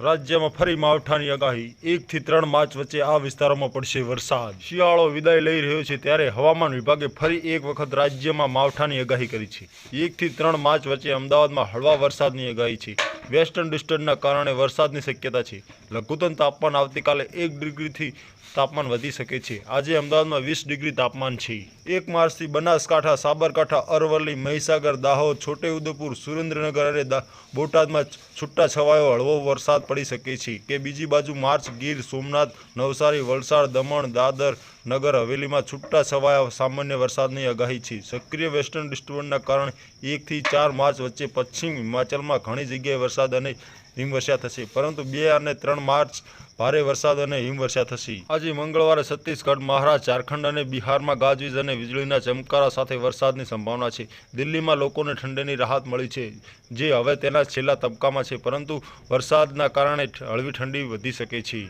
રાજ્યમાં ફરી માવઠાની આગાહી. એકથી ત્રણ માર્ચ વચ્ચે આ વિસ્તારોમાં પડશે વરસાદ. શિયાળો વિદાય લઈ રહ્યો છે ત્યારે હવામાન વિભાગે ફરી એક વખત રાજ્યમાં માવઠાની આગાહી કરી છે. એકથી ત્રણ માર્ચ વચ્ચે અમદાવાદમાં હળવા વરસાદની આગાહી છે. વેસ્ટર્ન ડિસ્ટર્બના કારણે વરસાદની શક્યતા છે. લઘુત્તમ તાપમાન આવતીકાલે એક ડિગ્રીથી તાપમાન વધી શકે છે. આજે અમદાવાદમાં વીસ ડિગ્રી તાપમાન છે. એક માર્ચથી બનાસકાંઠા, સાબરકાંઠા, અરવલ્લી, મહીસાગર, દાહોદ છોટેઉદેપુર સુરેન્દ્રનગર અને બોટાદમાં છૂટા છવાયો હળવો વરસાદ પડી શકે છે. કે બીજી બાજુ માર્ચ ગીર, સોમનાથ, નવસારી, વલસાડ, દમણ, દાદર નગર હવેલીમાં છૂટા છવાયા સામાન્ય વરસાદની આગાહી છે. સક્રિય વેસ્ટર્ન ડિસ્ટર્બન્સના કારણે એકથી ચાર માર્ચ વચ્ચે પશ્ચિમ હિમાચલમાં ઘણી જગ્યાએ વરસાદ અને હિમવર્ષા થશે, પરંતુ બે અને ત્રણ માર્ચ ભારે વરસાદ અને હિમવર્ષા થશે. આજે મંગળવારે છત્તીસગઢ, મહારાષ્ટ્ર, ઝારખંડ અને બિહારમાં ગાજવીજ અને વીજળીના ચમકારા સાથે વરસાદની સંભાવના છે. દિલ્હીમાં લોકોને ઠંડીની રાહત મળી છે, જે હવે તેના છેલ્લા તબક્કામાં છે, પરંતુ વરસાદના કારણે હળવી ઠંડી વધી શકે છે.